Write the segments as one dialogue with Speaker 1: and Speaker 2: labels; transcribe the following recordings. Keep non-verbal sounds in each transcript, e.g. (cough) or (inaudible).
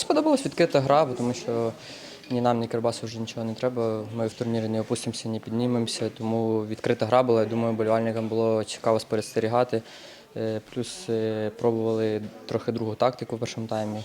Speaker 1: сподобалась відкрита гра, бо тому що ні нам, ні Кирбасу вже нічого не треба. Ми в турнірі не опустимося, не піднімемося. Тому відкрита гра була. Я думаю, болівальникам було цікаво спостерігати. Е, Плюс е, пробували трохи другу тактику в першому таймі.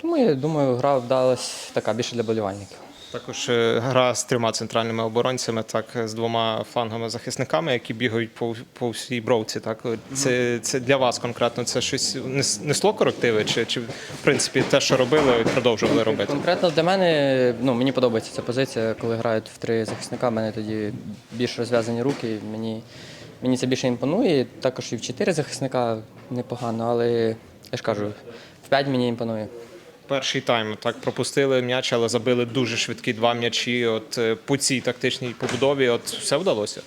Speaker 1: Тому я думаю, гра вдалась така більше для болівальників.
Speaker 2: Також е, гра з трьома центральними оборонцями, так з двома флангами захисниками, які бігають по, по всій бровці. Так це, це для вас конкретно це щось нес- несло корективи, чи, чи в принципі те, що робили, продовжували робити?
Speaker 1: Конкретно для мене ну, мені подобається ця позиція, коли грають в три захисника. в мене тоді більш розв'язані руки. Мені, мені це більше імпонує. Також і в чотири захисника непогано, але я ж кажу, в п'ять мені імпонує.
Speaker 2: Перший тайм так пропустили м'яч, але забили дуже швидкі два м'ячі. От е, по цій тактичній побудові, от все вдалося.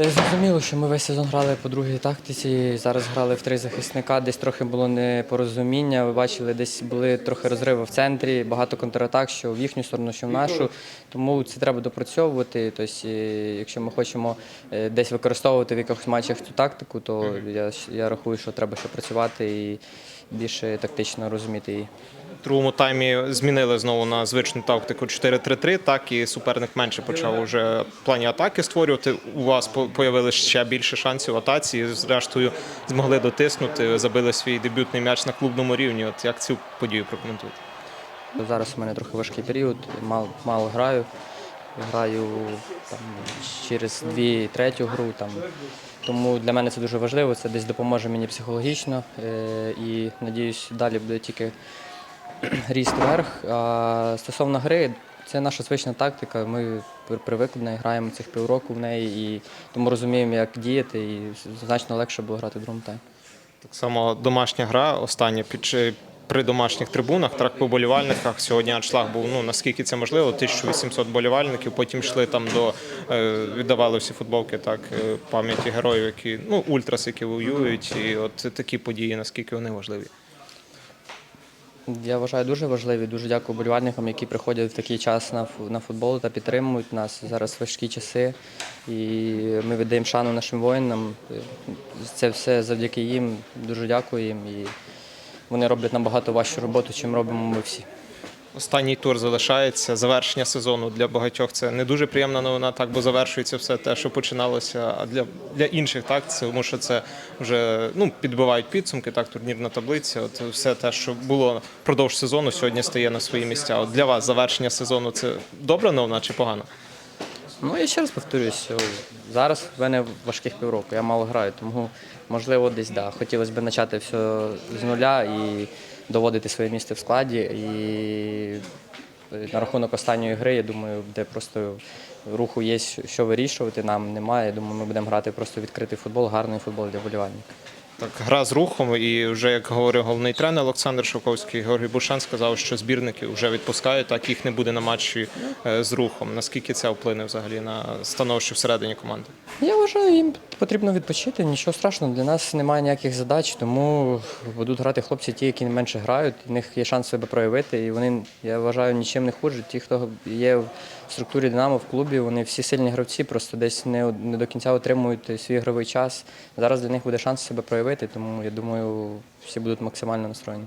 Speaker 1: Е, Зрозуміло, що ми весь сезон грали по другій тактиці. Зараз грали в три захисника. Десь трохи було непорозуміння. Ви бачили, десь були трохи розриви в центрі, багато контратак, що в їхню сторону, що в нашу. Тому це треба допрацьовувати. Тобто, якщо ми хочемо е, десь використовувати в якихось матчах цю тактику, то я, я рахую, що треба ще працювати і більше тактично розуміти її.
Speaker 2: В другому таймі змінили знову на звичну тактику 4-3-3, так і суперник менше почав уже в плані атаки створювати. У вас появилось ще більше шансів атаці. Зрештою змогли дотиснути, забили свій дебютний м'яч на клубному рівні. От як цю подію прокоментуєте?
Speaker 1: Зараз у мене трохи важкий період, мало, мало граю. Граю там, через дві третю гру. Там. Тому для мене це дуже важливо, це десь допоможе мені психологічно. Е, і надіюсь, далі буде тільки (clears throat) ріст вверх. А стосовно гри, це наша звична тактика. Ми привикли граємо цих півроку в неї і тому розуміємо, як діяти, і значно легше було грати таймі.
Speaker 2: Так само домашня гра остання під при домашніх трибунах, так по болівальниках. Сьогодні аншлаг був ну наскільки це можливо, 1800 болівальників. Потім йшли там до е, віддавали всі футболки, так е, пам'яті героїв, які ну ультрас, які воюють, і от такі події, наскільки вони важливі.
Speaker 1: Я вважаю дуже важливі. Дуже дякую болівальникам, які приходять в такий час на на футбол та підтримують нас. Зараз важкі часи, і ми віддаємо шану нашим воїнам. Це все завдяки їм. Дуже дякую їм. І вони роблять набагато важчу роботу, чим робимо ми всі.
Speaker 2: Останній тур залишається. Завершення сезону для багатьох це не дуже приємна новина, так бо завершується все те, що починалося. А для, для інших так це тому, що це вже ну підбивають підсумки. Так, турнірна таблиця. От все те, що було впродовж сезону, сьогодні стає на свої місця. От для вас завершення сезону це добра новина чи погана?
Speaker 1: Ну я ще раз повторюсь, зараз в мене важких півроку, я мало граю, тому можливо десь да. Хотілося б почати все з нуля і доводити своє місце в складі. І на рахунок останньої гри, я думаю, де просто руху є що вирішувати, нам немає. Я думаю, ми будемо грати просто відкритий футбол, гарний футбол для вболівальників.
Speaker 2: Так, гра з рухом, і вже як говорив головний тренер Олександр Шовковський, Георгій Бушан сказав, що збірники вже відпускають, так їх не буде на матчі е, з рухом. Наскільки це вплине взагалі на становище всередині команди?
Speaker 1: Я вважаю, їм потрібно відпочити. Нічого страшного, для нас немає ніяких задач, тому будуть грати хлопці, ті, які менше грають. У них є шанс себе проявити. І вони, я вважаю, нічим не хуже. Ті, хто є в структурі Динамо в клубі, вони всі сильні гравці, просто десь не, не до кінця отримують свій ігровий час. Зараз для них буде шанс себе проявити, тому я думаю, всі будуть максимально настроєні.